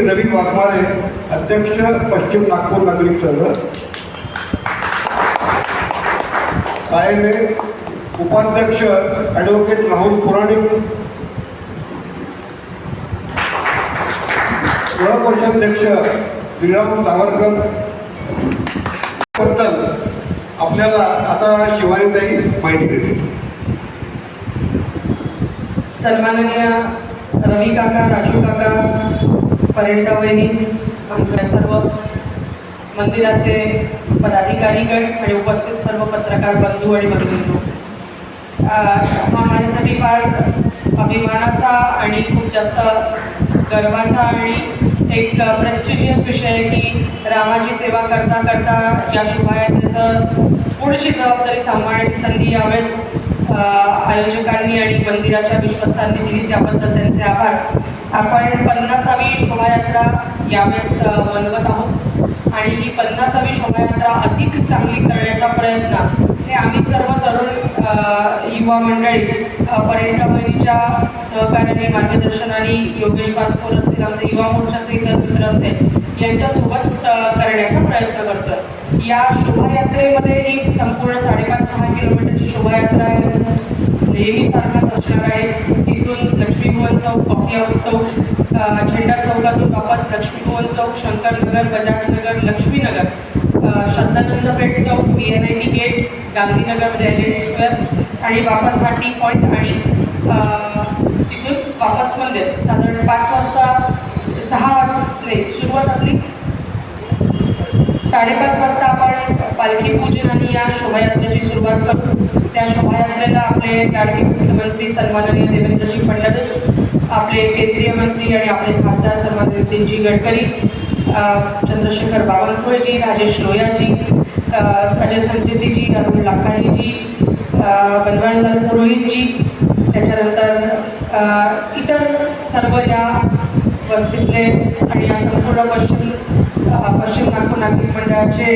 रवी वाघमारे अध्यक्ष पश्चिम नागपूर नागरिक संघ. कायमे उपाध्यक्ष ॲडव्होकेट राहुल पुराणिक सहकोषाध्यक्ष श्रीराम सावरकर. बद्दल आपल्याला आता शिवानीताई माहिती देते सन्माननीय रवी काका राजू काका परिणिता वहिनी आमचे सर्व मंदिराचे पदाधिकारीगण आणि उपस्थित सर्व पत्रकार बंधू आणि बंधू हा माझ्यासाठी फार अभिमानाचा आणि खूप जास्त गर्वाचा आणि एक प्रेस्टिजियस विषय आहे की रामाची सेवा करता करता या शोभायात्रेचं पुढची जबाबदारी सांभाळण्याची संधी यावेळेस आयोजकांनी आणि मंदिराच्या विश्वस्तांनी दिली. त्याबद्दल त्यांचे आभार. आपण पन्नासावी शोभायात्रा यावेळेस बनवत आहोत. आणि ही पन्नासावी शोभायात्रा अधिक चांगली करण्याचा प्रयत्न हे आम्ही सर्व तरुण युवा मंडळी परिणिता बहिणीच्या सहकार्याने मार्गदर्शनाने योगेश पासपोर असतील आमचे युवा मोर्चाचे इतर मित्र असतील यांच्यासोबत करण्याचा प्रयत्न करतो या शोभायात्रेमध्ये ही संपूर्ण साडेपाच सहा किलोमीटरची शोभायात्रा आहे. नेहमीसारखाच असणार आहे. लक्ष्मीभुवन चौक कॉफी हाऊस चौक झेंडा चौकातून वापस लक्ष्मीभुवन चौक शंकरनगर बजाजनगर लक्ष्मीनगर. श्रद्धानंद पेठ चौक B N I T gate Gandhinagar रॅलेट square आणि वापस हा टी पॉईंट आणि तिथून वापस मंदिर. साधारण पाच वाजता सहा वाजता नाही सुरुवात आपली साडेपाच वाजता पालखी पूजन आणि या शोभायात्रेची सुरुवात करू. त्या शोभायात्रेला आपले लाडके मुख्यमंत्री सन्माननीय देवेंद्रजी फडणवीस आपले केंद्रीय मंत्री आणि आपले खासदार सन्माननीय नितीनजी गडकरी चंद्रशेखर बावनकुळेजी राजेश लोयाजी अजय संकेतीजी अरुण लाखारीजी अ, पुरोहितजी त्याच्यानंतर इतर सर्व या वस्तीतले आणि या संपूर्ण पश्चिम पश्चिम नागपूर नागरिक मंडळाचे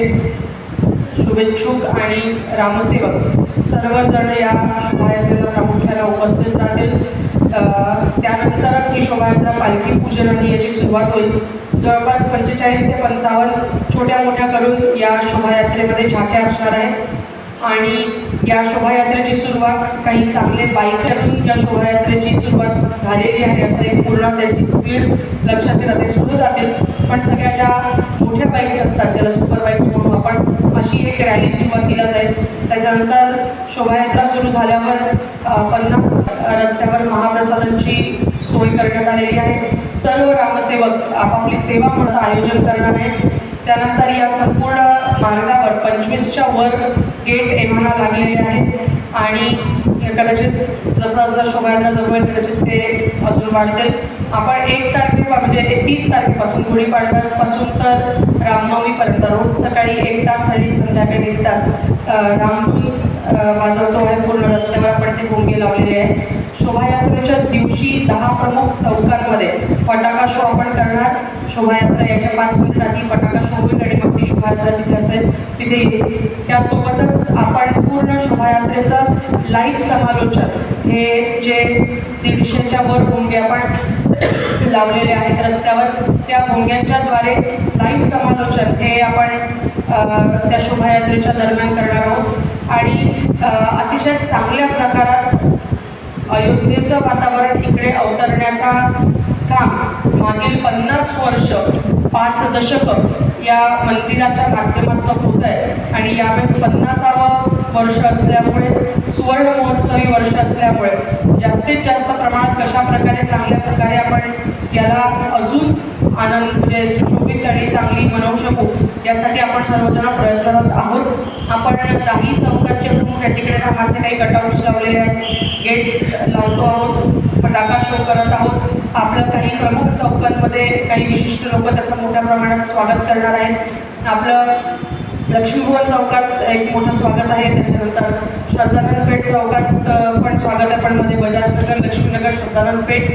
शुभेच्छुक आणि रामसेवक सर्वजण या शोभायात्रेला प्रामुख्याने उपस्थित राहतील. त्यानंतरच ही शोभायात्रा पालखी पूजन आणि याची सुरुवात होईल. जवळपास पंचेचाळीस ते पंचावन्न छोट्या मोठ्या करून या शोभायात्रेमध्ये झाक्या असणार आहेत आणि या शोभायात्रेची सुरुवात काही चांगले बाईकरून या शोभायात्रेची सुरुवात झालेली आहे असं एक पूर्ण त्यांची स्पीड लक्षात येतं ते सुरू जातील. पण सगळ्या ज्या मोठ्या बाईक्स असतात ज्याला सुपर बाईक्स म्हणून आपण अशी एक रॅली सुरुवातीला जाईल. त्याच्यानंतर शोभायात्रा सुरू झाल्यावर पन्नास रस्त्यावर महाप्रसादांची सोय करण्यात आलेली आहे. सर्व रामसेवक आपापली सेवा म्हणून आयोजन करणार आहेत. त्यानंतर या संपूर्ण मार्गावर पंचवीसच्या वर गेट एव्हाना लागलेले आहेत. आणि कदाचित जसं जसं शोभायात्रा जवळ कदाचित ते अजून वाढतील. आपण एक तारखेपा म्हणजे तीस तारखेपासून गुढीपाडव्यापासून तर रामनवमीपर्यंत रोज सकाळी एक तास आणि संध्याकाळी एक तास रामधून वाजवतो आहे पूर्ण रस्त्यावर आपण ते भुंगे लावलेले आहे शोभायात्रेच्या दिवशी दहा प्रमुख चौकांमध्ये फटाका शो आपण करणार. शोभायात्रा याच्या पाच मिनिट आधी फटाका शो होईल आणि मग ती शोभायात्रा तिथे असेल तिथे येईल. त्यासोबतच आपण पूर्ण शोभायात्रेचं लाईव्ह समालोचन हे जे दीडशेच्या वर भोंगे आपण लावलेले आहेत रस्त्यावर त्या भोंग्यांच्याद्वारे लाईव्ह समालोचन हे आपण त्या शोभायात्रेच्या दरम्यान करणार आहोत. आणि अतिशय चांगल्या प्रकारात अयोध्येचं वातावरण इकडे अवतरण्याचा काम मागील पन्नास वर्ष पाच दशकं या मंदिराच्या माध्यमातून होत आहे. आणि यावेळेस पन्नासावं वर्ष असल्यामुळे सुवर्ण महोत्सवी वर्ष असल्यामुळे जास्तीत जास्त प्रमाणात कशा प्रकारे चांगल्या प्रकारे आपण याला अजून आनंद म्हणजे सुशोभित आणि चांगली बनवू शकू यासाठी आपण सर्वजण प्रयत्न करत आहोत. आपण काही चौकातचे प्रमुख या ठिकाणी रामाचे काही कटआउट्स लावलेले आहेत. गेट लावतो आहोत. फटाका शो करत आहोत. आपलं काही प्रमुख चौकांमध्ये काही विशिष्ट लोक त्याचं मोठ्या प्रमाणात स्वागत करणार आहेत. आपलं लक्ष्मीभुवन चौकात एक मोठं स्वागत आहे. त्याच्यानंतर श्रद्धानंद पेठ चौकात पण स्वागत आपण पण मध्ये बजाजनगर लक्ष्मीनगर श्रद्धानंद पेठ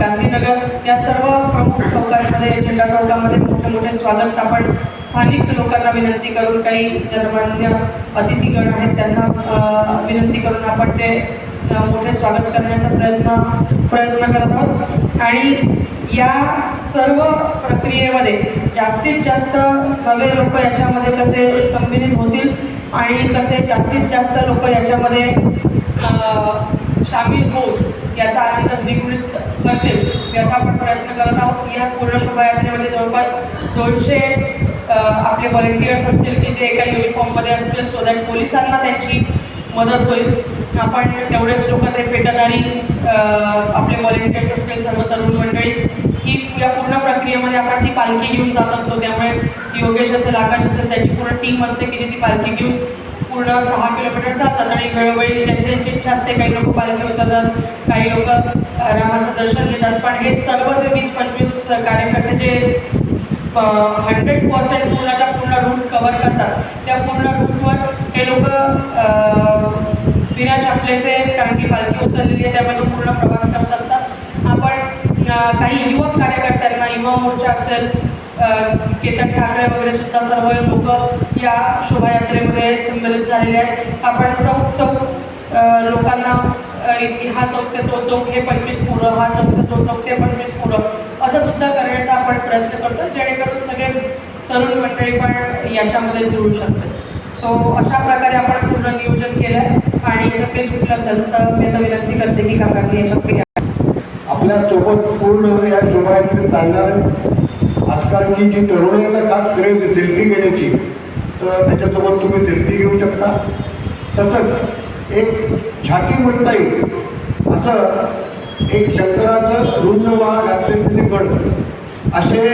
गांधीनगर. या सर्व प्रमुख चौकांमध्ये झेंडा चौकामध्ये मोठे मोठे स्वागत आपण स्थानिक लोकांना विनंती करून काही जनमान्य अतिथीगण आहेत त्यांना विनंती करून आपण ते मोठे स्वागत करण्याचा प्रयत्न प्रयत्न करत आहोत. आणि या सर्व प्रक्रियेमध्ये जास्तीत जास्त नवे लोक याच्यामध्ये कसे संमिलित होतील आणि कसे जास्तीत जास्त लोक याच्यामध्ये सामील होत याचा आनंद द्विगुणित करतील याचा आपण प्रयत्न करत आहोत. या पूर्ण शोभायात्रेमध्ये जवळपास दोनशे आपले व्हॉलेंटियर्स असतील की जे एका युनिफॉर्ममध्ये असतील सो दॅट पोलिसांना त्यांची मदत होईल. आपण तेवढेच लोक ते आपले व्हॉलेंटियर्स असतील सर्व तरुण मंडळी ही या पूर्ण प्रक्रियेमध्ये आपण ती पालखी घेऊन जात असतो. त्यामुळे योगेश असेल आकाश असेल त्याची पूर्ण टीम असते की जी ती पालखी घेऊन पूर्ण सहा किलोमीटर जातात. आणि वेळोवेळी त्यांची ज्यांची इच्छा असते काही लोक पालखी उचलतात काही लोक रामाचं दर्शन घेतात. पण हे सर्व जे वीस पंचवीस कार्यकर्ते जे हंड्रेड पर्सेंट पूर्णाच्या पूर्ण रूट कवर करतात त्या पूर्ण रूटवर हे लोक बिना चपलेचे कारण की पालखी उचललेली आहे त्यामध्ये पूर्ण प्रवास करत असतात. आपण काही युवक कार्यकर्त्यांना युवा मोर्चा असेल केतन ठाकरे वगैरे सुद्धा सर्व लोक या शोभायात्रेमध्ये संमिलित झालेले आहेत. आपण चौक चौक लोकांना हा चौक ते तो चौक हे पंचवीस पुरं हा चौक ते तो चौक ते पंचवीस पुरं असं सुद्धा करण्याचा आपण प्रयत्न करतो जेणेकरून सगळे तरुण मंडळी पण याच्यामध्ये जुळू शकतात सो अशा प्रकारे आपण पूर्ण नियोजन केलं आहे आणि याच्यात काही सुटलं असेल तर मी आता विनंती करते की काकांनी याच्यात काही आपल्यासोबत पूर्ण या शोभायात्रेत चालणार आजकालची जी तरुणाईला खास क्रेज सेल्फी घेण्याची तर त्याच्यासोबत तुम्ही सेल्फी घेऊ शकता. तसंच एक झाकी म्हणता येईल. असं एक शंकराचं रुंद वाळा घातलेले गण असे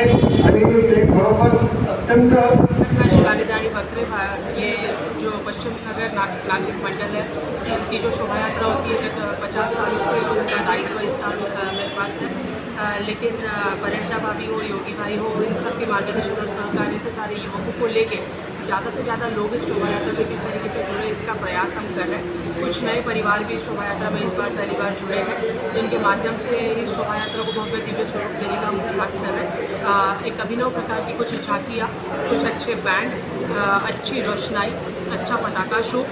आणि ते खरोखर अत्यंत पूरे ये जो पश्चिम नगर नाग, नागरिक मंडल है इसकी जो शोभा यात्रा होती है गत पचास सालों से उसका दायित्व इस साल मेरे पास है। लेकिन अ, भाभी हो योगी भाई हो इन सब के मार्गदर्शन और सहकार्य से सारे युवकों को लेके ज़्यादा से ज़्यादा लोग इस शोभा यात्रा में किस तरीके से जुड़े इसका प्रयास हम कर रहे हैं। कुछ नए परिवार भी इस शोभा यात्रा में इस बार पहली बार जुड़े हैं, जिनके माध्यम से इस शोभा यात्रा को बहुत दिव्य स्वरूप देने का प्रयास कर रहे हैं एक अभिनव प्रकार की कुछ झांकियाँ, कुछ अच्छे बैंड अच्छी रोशनाई अच्छा पटाखा शो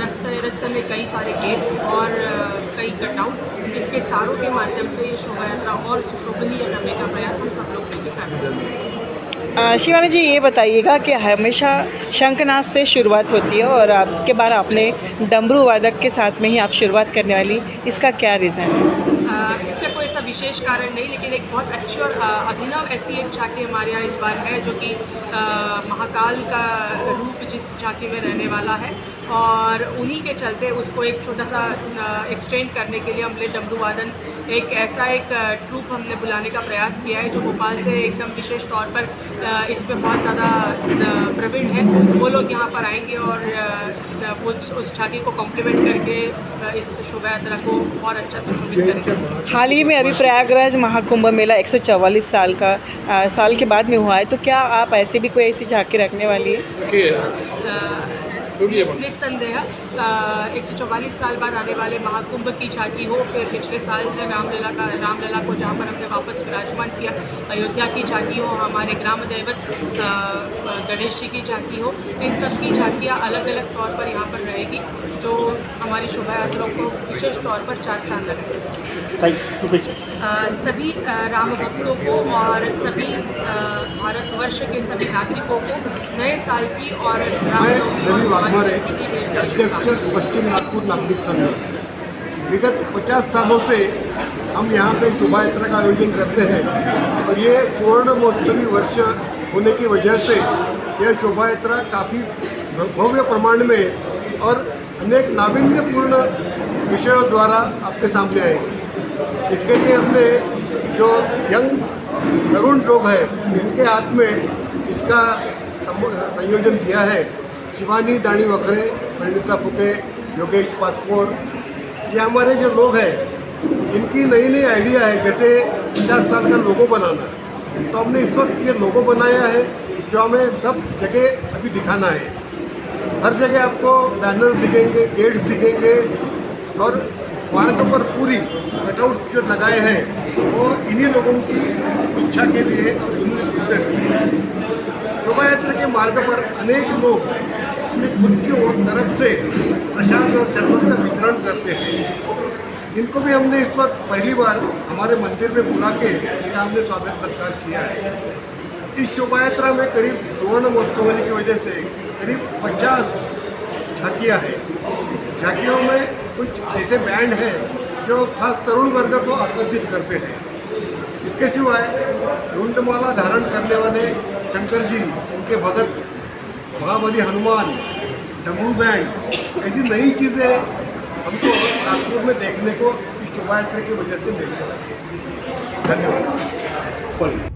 रस्ते, रास्ते में कई सारे गेट और कई कटआउट इसके सारों के माध्यम से ये शोभा यात्रा और सुशोभनीय करने का प्रयास हम सब लोग कर रहे हैं। शिवानी जी, ये बताइएगा कि हमेशा शंखनाद से शुरुआत होती है और आपके बार आपने डमरू वादक के साथ में ही आप शुरुआत करने वाली, इसका क्या रीज़न है? इससे कोई ऐसा विशेष कारण नहीं, लेकिन एक बहुत अच्छी और अभिनव ऐसी एक झांकी हमारे यहाँ इस बार है, जो कि महाकाल का रूप जिस झांकी में रहने वाला है और उन्हीं के चलते उसको एक छोटा सा एक्सटेंड करने के लिए हमने डमरू वादन एक ऐसा एक ट्रूप हमने बुलाने का प्रयास किया है जो भोपाल से एकदम विशेष तौर पर इस पर बहुत ज़्यादा प्रवीण है। वो लोग यहाँ पर आएँगे और वो उस झांकी को कॉम्प्लीमेंट करके इस शोभा यात्रा को और अच्छा सुशोभित करेंगे। हाल ही में अभी प्रयागराज महाकुंभ मेला 144 साल का अ, साल के बाद में हुआ है। तो क्या आप ऐसे भी कोई ऐसी झांकी रखने वाली है? निस्संदेह एक सौ चौवालीस साल बाद आने वाले महाकुंभ की झांकी हो फिर पिछले साल रामलला का रामलला को जहाँ पर हमने वापस विराजमान किया अयोध्या की झांकी हो हमारे ग्राम दैवत गणेश जी की झांकी हो इन सब की झांकियाँ अलग अलग तौर पर यहाँ पर रहेगी जो हमारी शोभा यात्राओं को विशेष तौर पर चार चांद लगाएगी सभी राम भक्तों को और सभी भारतवर्ष के सभी नागरिकों को नए साल की और अध्यक्ष पश्चिम नागपुर नागरिक संघ। विगत 50 सालों से हम यहाँ पे शोभा यात्रा का आयोजन करते हैं और ये स्वर्ण महोत्सवी वर्ष होने की वजह से यह शोभा यात्रा काफ़ी भव्य प्रमाण में और अनेक नाविन्यपूर्ण विषयों द्वारा आपके सामने आएगी। इसके लिए हमने जो यंग तरुण लोग हैं, इनके हाथ में इसका संयोजन किया है। शिवानी, दानी वखरे, परिणीता फुके, योगेश पासपोर, ये हमारे जो लोग हैं, इनकी नई नई आइडिया है जैसे पचास साल का लोगो बनाना। तो हमने इस वक्त ये लोगो बनाया है, जो हमें सब जगह अभी दिखाना है। हर जगह आपको बैनर दिखेंगे, गेट्स दिखेंगे, और मार्ग पर पूरी कटआउट जो लगाए हैं, वो इन्हीं लोगों की इच्छा के लिए और उन्होंने से रखी है। शोभा यात्रा के मार्ग पर अनेक लोग अपनी खुद की और तरफ़ से प्रसाद और शरबत का वितरण करते हैं। इनको भी हमने इस वक्त पहली बार हमारे मंदिर में बुला के हमने स्वागत सत्कार किया है। इस शोभा यात्रा में करीब स्वर्ण महोत्सव होने की वजह से करीब 50 झांकियाँ हैं। झांकियों में कुछ ऐसे बैंड हैं जो खास तरुण वर्ग को आकर्षित करते हैं। इसके सिवाय रुंडमाला धारण करने वाले शंकर जी, उनके भगत महाबली हनुमान डमरू बैंड, ऐसी नई चीज़ें हमको नागपुर में देखने को इस शोभा यात्रा की वजह से मिलने लगी है। धन्यवाद।